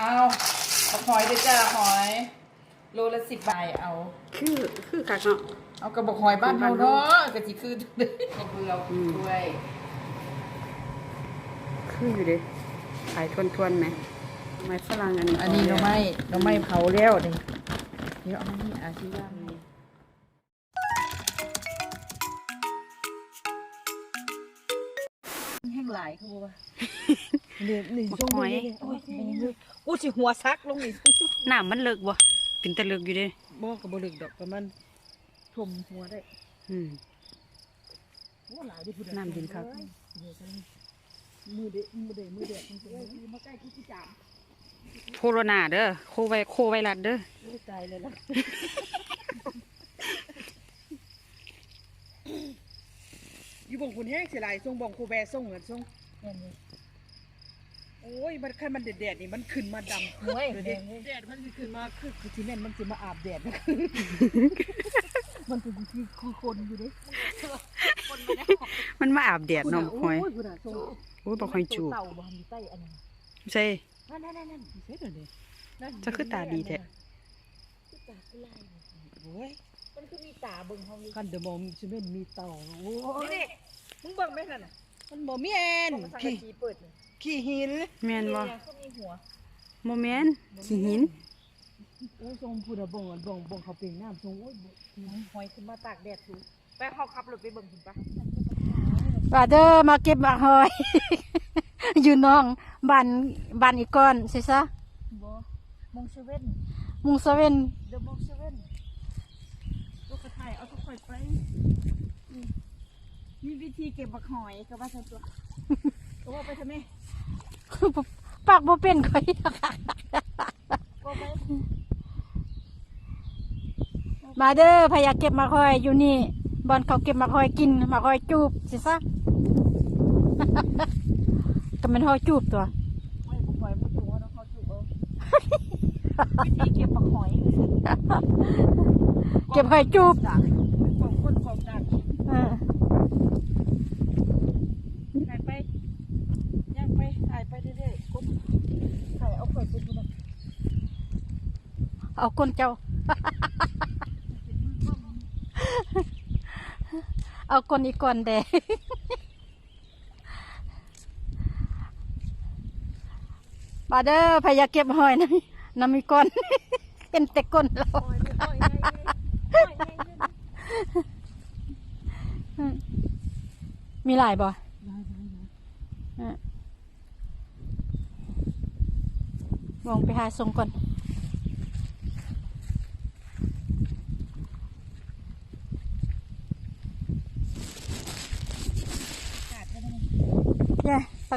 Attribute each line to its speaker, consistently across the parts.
Speaker 1: เอาเอาหอยด้วยจ้าหอยโลละสิบบาทเอา
Speaker 2: คือคือคักเนาะ
Speaker 1: เอากระบอกหอยบ้านเราเนาะกะจิคือเด้อเบื่อ
Speaker 2: อืม
Speaker 1: ด้วย
Speaker 2: คืออยู่เด้ขายทวนๆไหมไม้ฝรั่งอันนี้
Speaker 1: อันนี้หน่อไม้หน่อไม้เผาแล้วนี่เดี๋ยวเอามานี่อาชีย่ ห้งหลายเขาบอกว่าเดี๋ยวหนึ่งช่วงนี้โอ้ยเป็นยังไงโอ้ยสิหัวซักลงนี่
Speaker 2: น้ำมันเลิกบ่เป็นตะเลิกอยู่เด้
Speaker 1: บ่กับบลึกดอกประมาณชมหัวได้
Speaker 2: อืม
Speaker 1: โอ้หลายดิพุ่
Speaker 2: น้ำเย็นครับ
Speaker 1: เดี๋ยวกันมือเดะมือเดะมือเดะมันจะได้มาใกล้ที่ที่จาม
Speaker 2: โคโรนาเด้อโคไวโคไวรัสเด้อ
Speaker 1: ไม่ตายเลยล่ะอยู่ บงคุณแห้งเสียหลายทรงบ่งคูแบส่งเหมือนทรงโอ้ยมันคันมันแดดๆนี่มันขึ้นมาดำ
Speaker 3: โอ้ย
Speaker 1: เดี๋ยว
Speaker 3: แด
Speaker 1: นี้
Speaker 3: งเลย
Speaker 1: แดดมันสิขึ้นมาคือคือที่แม่นมันสิมาอาบแดดนะมันเป็นคือคือคนอยู่เด้
Speaker 2: มันมาอาบแดดเนาอย
Speaker 1: โอ้ยคุณอะทรง
Speaker 2: โอ้ยบ่ค่อยจูบ
Speaker 1: เต่าบ่มีใต้อันนั้น
Speaker 2: ใช่
Speaker 1: นั่นนั่นนั่นนั่นเสร็จแล้วนี่นั่น
Speaker 2: จะคือตาดีแท้
Speaker 3: คือตาคือลาย
Speaker 1: โอ้ย
Speaker 3: มันคือมีตาเบิ่งเฮาอยู่
Speaker 1: คันเดมอมซีเมนมีเต่าโอ้ย
Speaker 3: นี่ มึงเบิ่งไหมนั่นน่ะ
Speaker 1: มันบ่มีแอน
Speaker 3: สังกะ
Speaker 1: ขี้
Speaker 3: สีเปิดนี่
Speaker 1: ขี้หิน
Speaker 2: แม่นบ่
Speaker 3: เนี่ยเขามีหัว
Speaker 2: โมแมนขี้หิน
Speaker 1: โอ้ยทรงพูดอะบ่งอะบ่งบ่งเขาเปล่งน้ำทรงโอ้ยบ่
Speaker 3: หอยขึ้นมาตากแดดสูไปเฮาขับรถไปเบิ่งพุ่นปะ
Speaker 4: ว่าเด้อมาเก็บหมากหอย อยู่น้องบ้านบ้านอีกก้อนใช่ซะ
Speaker 3: บ่มงเซเว่น
Speaker 4: มุงเซเว่น
Speaker 3: เดอะมงเซเว่นลูกกระถ่ายเอาทุกคนไปนี่มี วิธีเก็บบักหอยก็ว่าซั่นตัวก็ว่าไปทำไม
Speaker 4: ปากบ่เป็นข่อย
Speaker 3: ก็ไป
Speaker 4: มาเด้อพยากเก็บหมากหอยอยู่นี่บอนเขาเก็บหมากหอยกินหมากหอยจูบใช่ซะก็เป็นหอยจูบตัว
Speaker 3: ไม่บ่ปล่อยบ่ถูกเนาะเขาถูกเอาวิธีเก็บบักหอย
Speaker 4: เก็บหอยจูบ
Speaker 3: ดักของคนของดัก
Speaker 4: เออ
Speaker 3: ถ่ายไปย่างไปถ่ายไปเรื่อยๆก้มถ่ายเอาข่อยไปดูนะ
Speaker 4: เอาก้นเจ้า เอาก้นอีกก้อนแดงมาเด้อพยาเก็บหอยนะน้ำมีก้อนเป็นแต่ก้นเรา
Speaker 3: ปล่อยเลยปล่อยไงปล่อยไง
Speaker 4: มีหลายบ่มองไปหาทรงก่อน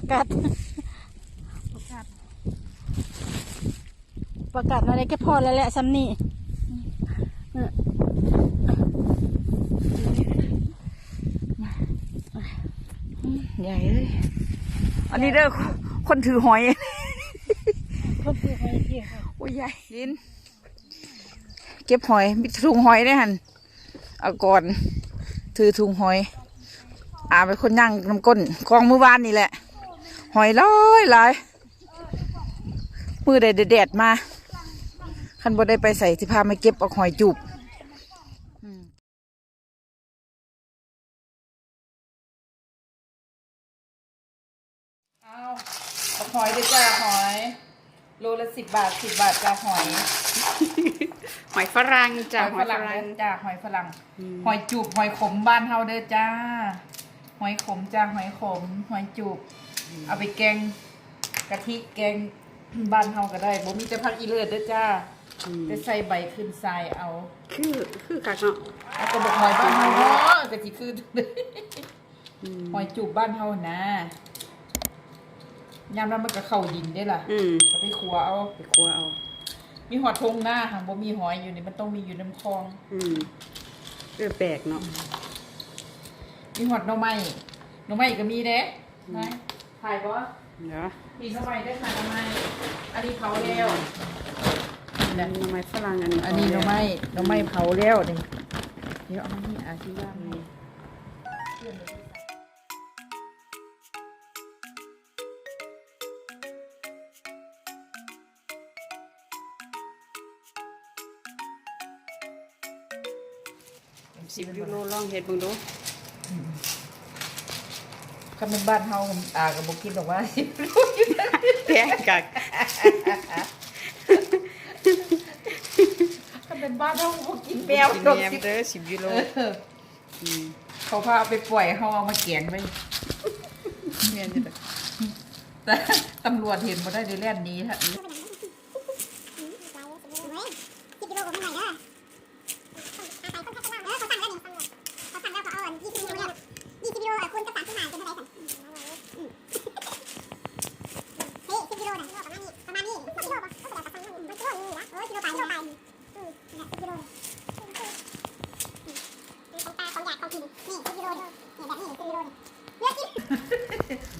Speaker 4: เนี่ยประกาศประกาศอะไรก็พอแล้วแหละซัมนี่เออ
Speaker 2: ใหญ่เลย อันนี้เด้อคนถือหอย
Speaker 3: ก็คือหอยเกี่ยว
Speaker 2: โอ้ยใหญ่ยินเก็บหอยมีถุงหอยได้หันเอาก่อน ถือถุงหอย อาเป็นคนย่างน้ำก้นกองมือวานนี่แหละ หอยร้อยหลาย มือใดแดดๆมา คันบ่ได้ไปใส่ที่พามาเก็บเอาหอยจูบอืม
Speaker 1: เอาเอาหอยด้วยจ้าหอย โลละสิบบาทสิบบาทจ้าหอย
Speaker 2: หอยฝรั่งจ้ะ
Speaker 1: หอยฝรั่งเด้อจ้าหอยฝรั่ง หอยจูบหอยขมบ้านเฮาเด้อจ้า หอยขมจ้าหอยขม หอยจูบ เอาไปแกงกะทิแกงบ้านเฮาก็ได้บ่มีแต่ผักอีเลือดเด้อจ้า
Speaker 2: อืม
Speaker 1: แต่ใส่ใบขึ้นทรายเอา
Speaker 2: คือคือคักเนาะ
Speaker 1: เอากระบอกหอยบ้านเฮาเนาะกะสิคือ
Speaker 2: อืม
Speaker 1: หอยจูบบ้านเฮานะยามนั้นมันก็เข้าดินได้ล่ะ
Speaker 2: อืม
Speaker 1: ก็ไปขัวเอา
Speaker 2: ไปครัวเอา
Speaker 1: มีหอดทงหน้าหางบ่มีหอยอยู่นี่มันต้องมีอยู่น้ำคลอง
Speaker 2: อืมเออแปลกเนาะ
Speaker 1: มีหอดหน่อไม้หน่อไม้ก็มีเด้นะ ถ่ายบอส
Speaker 2: เดี๋ยว
Speaker 1: ปีไมได้ค่ยทำไมอันนี้เผาเร็ว
Speaker 2: หน่อไม้ฝรั่งอันนี้
Speaker 1: อันนี้เราไม่เราไม่เผาแล้วนี่เดี๋ยวเอามานี่อาชีพย่ามนี้
Speaker 2: สิบยูโรลองเห็ดบึงดู
Speaker 1: คันเป็นบ้านเฮาอาก็บ่กินดอกว่า
Speaker 2: แพงกัก
Speaker 1: คันเป็นบ้านเฮาบ่กินแป
Speaker 2: แป้
Speaker 1: ว
Speaker 2: ว
Speaker 1: ดอก
Speaker 2: แม่
Speaker 1: สิ
Speaker 2: เด้อสิบยูโร
Speaker 1: เออเขาพาเอาไปปล่อยเฮาเอามาแกงไว้
Speaker 2: แม่นอยู่เด้อ
Speaker 1: แต่ตำรวจเห็นบ่ได้ได้แล่นหนี้ฮะ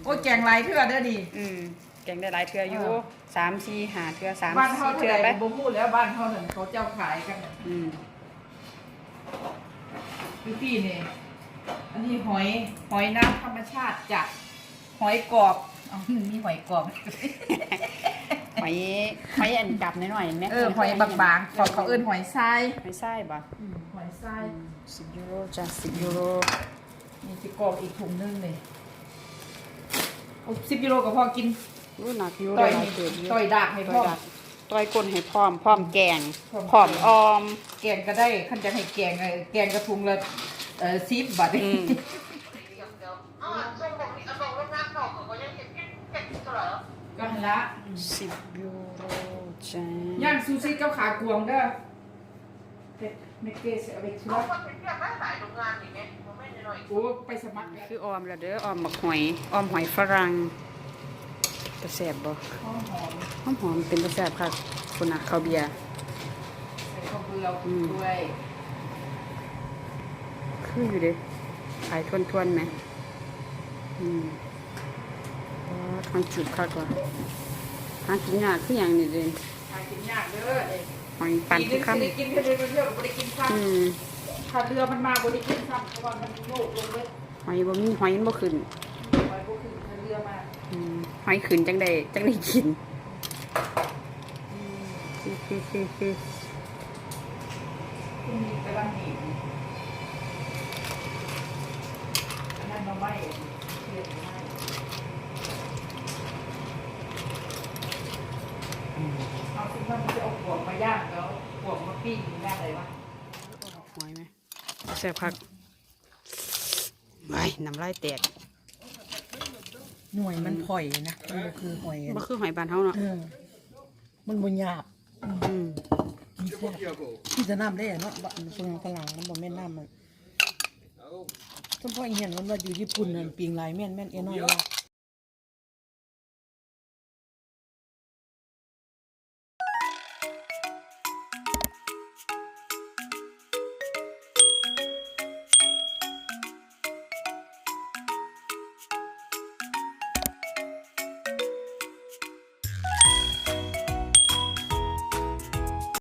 Speaker 1: โอ้ยแกงไรเพื่อเด้อดี
Speaker 2: อืมแกงได้หลายเทื่ออยู่
Speaker 1: เออ
Speaker 2: สามสี่ห้าเทื่อสาม
Speaker 1: บ้านเฮา
Speaker 2: สี่
Speaker 1: เท่า
Speaker 2: เทื่อ
Speaker 1: ไห
Speaker 2: ไป
Speaker 1: ร่บ่พูดแล้วบ้านเฮานั่นเขาเจ้าขายกันน่ะ
Speaker 2: อืม
Speaker 1: พี่พี่นี่อันนี้หอยหอยน้ำธรรมชาติจากหอยกรอบอ๋อมีหอยกรอบ
Speaker 2: หอยหอยอันดับน้อยๆแม่
Speaker 1: เออหอยบางๆเขาเขาเอิ้นหอยทราย
Speaker 2: หอยไส้บ่
Speaker 1: อืมหอยทราย
Speaker 2: สิบยูโรจ้ะสิบยูโร
Speaker 1: มีจิกรอบอีกถุงนึงเลยโอ้สิบกิโลก็พอกิน
Speaker 2: รู้หนักอยู่
Speaker 1: ต่
Speaker 2: ได้
Speaker 1: อย
Speaker 2: หลายเทื่ออยู่
Speaker 1: ต่อยดากให้
Speaker 2: ต่
Speaker 1: พ่
Speaker 2: อ
Speaker 1: อย
Speaker 2: ดักต่อยก้นให้พร้อม พร้อมแกง
Speaker 1: พร้อม
Speaker 2: พร้อมออม
Speaker 1: แกงก็ได้ขันจะให้แกงเออแกงกระทุงละเออซีบบาท
Speaker 2: อืม
Speaker 1: ก็หันละ
Speaker 2: สิบยูโรจ้ะ
Speaker 1: ย่างซูชิกับขากวงเด้อเฮ็ดเมกเกสเอาไปชุบโอ้ ไปสมัครแล้ว
Speaker 2: คือออมแล้วเด้อออมบักหอยออมหอยฝรั่งตะแสบบ่
Speaker 1: หอมหอม
Speaker 2: หอมหอมเป็นตะแสบค่ะคุณน่ะข้าวเบียร์
Speaker 1: ใส่ข้าวเบือ
Speaker 2: อืม
Speaker 1: ด้วย
Speaker 2: คืออยู่เด้ขายทวนๆไหมอืมอ๋อทางจุดคักว่ะหากินยากคือหยังนี่เด้
Speaker 1: หากินยากเด้อเด้
Speaker 2: หอยปั่น
Speaker 1: ปี
Speaker 2: ทุ
Speaker 1: นึ
Speaker 2: ก
Speaker 1: งสิได้
Speaker 2: คำ
Speaker 1: กินแค่เดือนเดียวก็บ่ได้กินซ้
Speaker 2: อืมำ
Speaker 1: ถ้าเรือมันมาบ่ได้กินซ้ำเพราะว่ามันโยกลงเลย
Speaker 2: หอยบ่มีหอยมันบ่ขึ้น
Speaker 1: ไว้บ่คือถ้าเรือมา
Speaker 2: อืมหอยขึ้นจังได้จังได้กินคือคือคือคือ
Speaker 1: คุณมีกำลังหนีบอันนั้นมาไหม้เทียนไหม้เอาซึ่งว่ามันจะเอาขวงมาย่างแล้วขวงมาปิ้งย่างอะไรวะ
Speaker 2: ห อยไหมแซ่บคักไว้น้ำลายแตก
Speaker 3: หน่วยมันผ่อยนะมันบ่คือหอยอะ
Speaker 2: บ่คือหอยบานเฮาเนาะ
Speaker 3: เออมันบ่หยาบ
Speaker 2: อืม
Speaker 3: มีแซ่บที่จะน้ำได้อะเนาะบะเฟืองฝรั่งมันบ่แม่นน้ำมันสมพ่ออีเห็นมันว่าอยู่ญี่ปุ่นนั่นปิงลายแม่นแม่นเอ้น้อยว่า